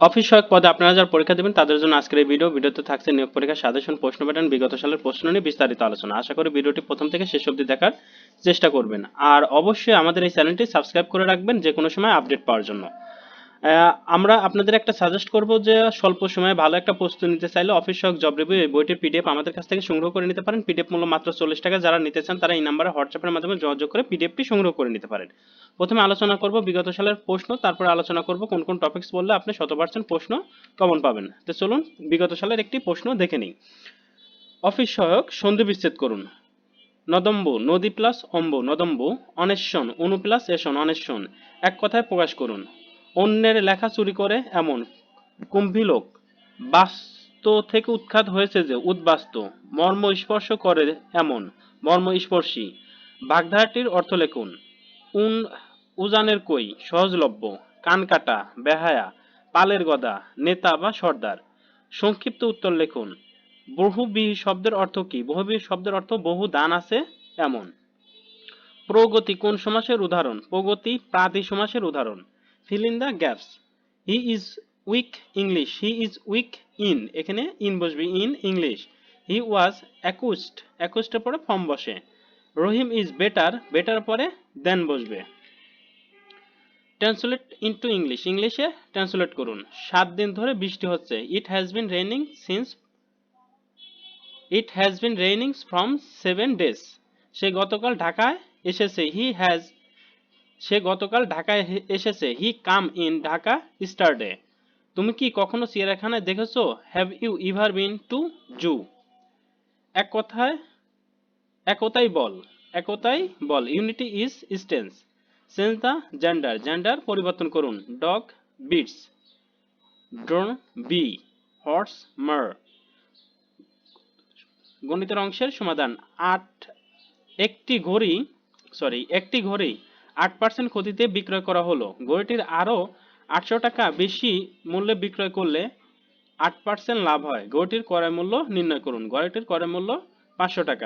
Office সহায়ক পদে আপনারা যারা পরীক্ষা দেবেন, তাদের জন্য আজকের এই ভিডিও। ভিডিওতে থাকছে নিয়োগ পরীক্ষার সাজেশন, প্রশ্ন প্যাটার্ন, বিগত সালের প্রশ্ন নিয়ে বিস্তারিত আলোচনা। আশা করি ভিডিওটি প্রথম থেকে শেষ অবধি দেখার চেষ্টা করবেন। আর অবশ্যই আমাদের এই চ্যানেলটি সাবস্ক্রাইব করে রাখবেন যে কোনো সময় আপডেট পাওয়ার জন্য। আমরা আপনাদের একটা সাজেস্ট করব যে স্বল্প সময়ে ভালো একটা প্রস্তুতি নিতে চাইলে অফিস সহায়ক জব রিভিউ এই বইটির পিডিএফ আমাদের কাছ থেকে সংগ্রহ করে নিতে পারেন। পিডিএফ মূল্য মাত্র চল্লিশ টাকা। যারা নিতে চান তারা এই নাম্বারে হোয়াটসঅ্যাপের মাধ্যমে যোগাযোগ করে পিডিএফটি সংগ্রহ করে নিতে পারেন। প্রথমে আলোচনা করব বিগত সালের প্রশ্ন, তারপরে আলোচনা করব কোন কোন টপিকস বললে আপনি শত পার্সেন্ট প্রশ্ন কমন পাবেন। তো চলুন বিগত সালের একটি প্রশ্ন দেখে নিই। অফিস সহায়ক সন্ধি বিচ্ছেদ করুন। নদম্বু, নদী প্লাস অম্বু, নদম্বু, অনেশ্বন, অনু প্লাস এশন অনেশ্বন, এক কথায় প্রকাশ করুন। অন্যের লেখা চুরি করে এমন। কুম্ভিলোক বাস্ত থেকে উৎখাত হয়েছে যে, উদ্বাস্ত। মর্ম স্পর্শ করে এমন। মর্ম স্পর্শী। বাগধারাটির অর্থ লেখুন। উন, উজানের কই, সহজলভ্য। কান কাটা, বেহায়া, পালের গদা, নেতা বা সর্দার। সংক্ষিপ্ত উত্তর লিখুন। বহুবিহী শব্দের অর্থ কি? বহুবিহী শব্দের অর্থ বহু দান আছে, এমন। প্রগতি কোন সমাসের উদাহরণ? প্রগতি প্রাদি সমাসের উদাহরণ। Fill in the gaps he is weak English he is weak in এখানে ইন বসবে in English he was accustomed অ্যাকুস্টের পরে ফর্ম বসে। রহিম ইজ বেটার বেটার পরে দেন বসবে। ট্রান্সলেট ইনটু ইংলিশ ইংলিশে ট্রান্সলেট করুন। সাত দিন ধরে বৃষ্টি হচ্ছে। It has been raining since it has been raining from seven days সে গতকাল ঢাকায় এসেছে। হি হ্যাজ সে গতকাল ঢাকায় এসেছে। হি কাম ইন ঢাকা স্টারডে তুমি কি কখনো চিড়িয়াখানায় দেখেছ? Have you ever been to zoo? এক কথায় একতাই বল। একতাই বল। Unity is strength. Change the gender. Gender পরিবর্তন করুন। Dog bitch. Drone bee. Horse mare. গণিতের অংশের সমাধান। আট, একটি ঘড়ি, সরি, একটি ঘড়ি। আট পার্সেন্ট ক্ষতিতে বিক্রয় করা হলো। ঘড়িটির আরও আটশো টাকা বেশি মূল্যে বিক্রয় করলে আট পার্সেন্ট লাভ হয়। ঘড়িটির ক্রয় মূল্য নির্ণয় করুন। ঘড়িটির ক্রয় মূল্য পাঁচশো টাকা।